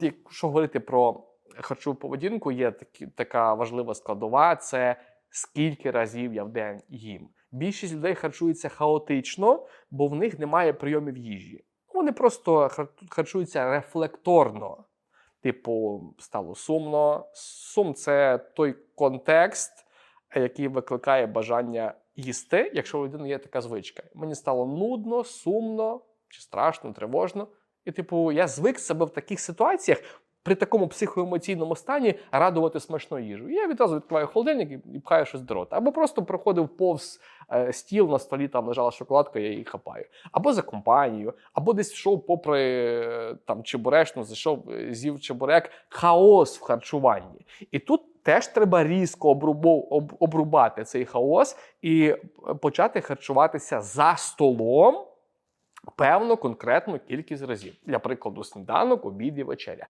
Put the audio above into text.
якщо говорити про харчову поведінку, є такі, така важлива складова це скільки разів я в день їм. Більшість людей харчується хаотично, бо в них немає прийомів їжі. Вони просто харчуються рефлекторно. Типу, стало сумно. Сум це той контекст, який викликає бажання їсти, якщо у людини є така звичка. Мені стало нудно, сумно, чи страшно, тривожно. І, типу, я звик себе в таких ситуаціях при такому психоемоційному стані радувати смачною їжею. Я відразу відкриваю холодильник і- пхаю щось до рота. Або просто проходив повз е, стіл на столі, там лежала шоколадка, я її хапаю. Або за компанію, або десь йшов попри е, там чебурешну, зайшов, е, з'їв чебурек, хаос в харчуванні. І тут теж треба різко обрубати цей хаос і е, почати харчуватися за столом певну конкретну кількість разів. Для прикладу, сніданок, обід і вечеря.